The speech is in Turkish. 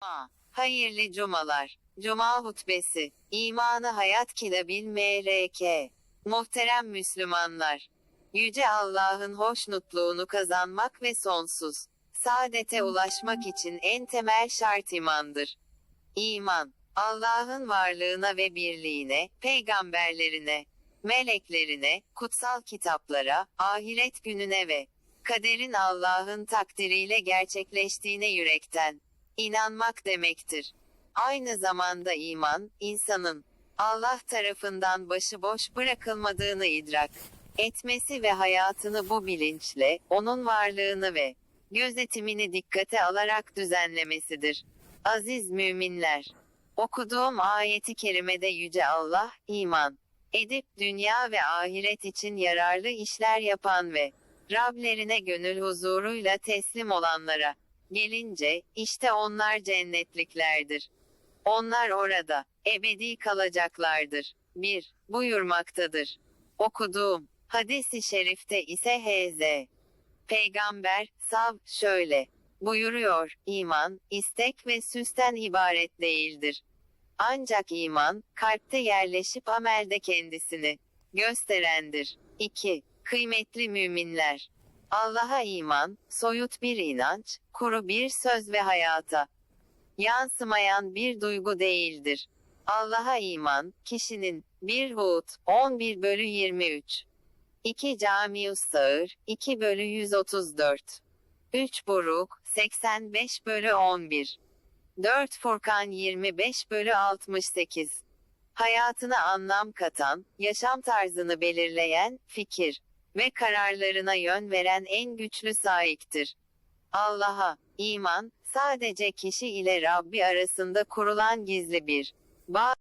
A. Hayırlı cumalar. Cuma hutbesi. İmanı hayat kilabil MRK. Muhterem Müslümanlar. Yüce Allah'ın hoşnutluğunu kazanmak ve sonsuz saadete ulaşmak için en temel şart imandır. İman, Allah'ın varlığına ve birliğine, peygamberlerine, meleklerine, kutsal kitaplara, ahiret gününe ve kaderin Allah'ın takdiriyle gerçekleştiğine yürekten inanmak demektir. Aynı zamanda iman, insanın Allah tarafından başıboş bırakılmadığını idrak etmesi ve hayatını bu bilinçle, onun varlığını ve gözetimini dikkate alarak düzenlemesidir. Aziz müminler, okuduğum ayeti kerimede Yüce Allah, iman edip dünya ve ahiret için yararlı işler yapan ve Rablerine gönül huzuruyla teslim olanlara gelince, işte onlar cennetliklerdir. Onlar orada, ebedi kalacaklardır. 1. Buyurmaktadır. Okuduğum, hadis-i şerifte ise H.Z. Peygamber, sav, şöyle, buyuruyor, iman, istek ve süsten ibaret değildir. Ancak iman, kalpte yerleşip amelde kendisini gösterendir. 2. Kıymetli müminler. Allah'a iman, soyut bir inanç, kuru bir söz ve hayata yansımayan bir duygu değildir. Allah'a iman, kişinin 1 Hud 11 bölü 23 2 Camius Sağır 2 bölü 134 3 Buruk 85 bölü 11 4 Furkan 25 bölü 68 Hayatına anlam katan, yaşam tarzını belirleyen, fikir ve kararlarına yön veren en güçlü sahiptir. Allah'a, iman, sadece kişi ile Rabbi arasında kurulan gizli bir bağ